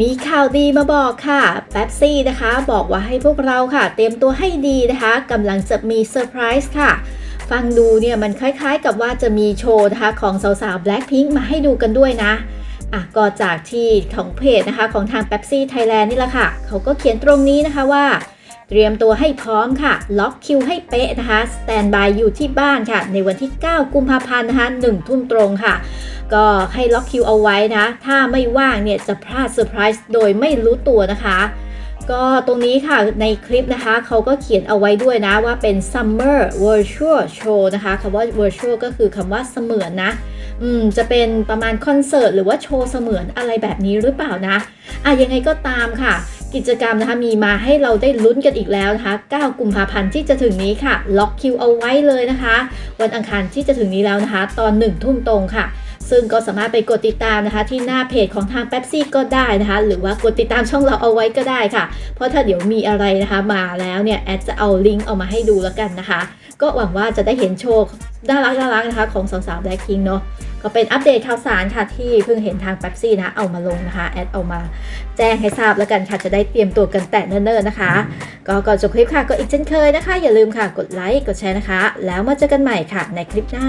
มีข่าวดีมาบอกค่ะแป๊บซี่นะคะ บอกว่าให้พวกเราค่ะ เตรียมตัวให้ดีนะคะกำลังจะมีเซอร์ไพรส์ค่ะ ฟังดูเนี่ยมันคล้ายๆกับว่าจะมีโชว์นะคะของสาวๆ Blackpink มาให้ดูกันด้วยนะอะก็จากที่ของเพจนะคะของทาง Pepsi Thailand นี่แหละค่ะ เขาก็เขียนตรงนี้นะคะว่า เตรียมตัวให้พร้อมค่ะ ล็อกคิวให้เป๊ะนะคะ สแตนบายอยู่ที่บ้านค่ะ ในวันที่ 9 กุมภาพันธ์นะคะ1ทุ่มตรงค่ะ ก็ให้ล็อกคิวเอาไว้นะ ถ้าไม่ว่างเนี่ยจะพลาดเซอร์ไพรส์โดยไม่รู้ตัวนะคะ ก็ตรงนี้ค่ะในคลิปนะคะเขาก็เขียนเอาไว้ด้วยนะว่าเป็น Summer Virtual Show นะคะคำว่า Virtual ก็คือคำว่าเสมือนนะอืมจะเป็นประมาณคอนเสิร์ตหรือว่าโชว์เสมือนอะไรแบบนี้หรือเปล่านะอะยังไงก็ตามค่ะ กิจกรรมนะคะมีมาให้เราได้ลุ้นกันอีกแล้วนะคะ 9 กุมภาพันธ์ที่จะถึงนี้ค่ะ ล็อกคิวเอาไว้เลยนะคะ วันอังคารที่จะถึงนี้แล้วนะคะ ตอน1ทุ่มตรงค่ะ ซึ่งก็สามารถไปกดติดตามนะคะ ที่หน้าเพจของทางแป๊บซี่ก็ได้นะคะ หรือว่ากดติดตามช่องเราเอาไว้ก็ได้ค่ะ เพราะถ้าเดี๋ยวมีอะไรนะคะมาแล้วเนี่ยแอดจะเอาลิงก์เอามาให้ดูแล้วกันนะคะ ก็หวังว่าจะได้เห็นโชว์น่ารักน่ารักนะคะของสาวๆ Blackpink เนาะก็เป็นอัปเดตข่าวสารค่ะที่เพิ่งเห็นทาง Pepsi นะเอามาลงนะคะแอดเอามาแจ้งให้ทราบแล้วกันค่ะจะได้เตรียมตัวกันแต่เนิ่นๆนะคะ ก็ก่อนจบคลิปค่ะก็อีกเช่นเคยนะคะ อย่าลืมค่ะกดไลค์กดแชร์นะคะ แล้วมาเจอกันใหม่ค่ะในคลิปหน้า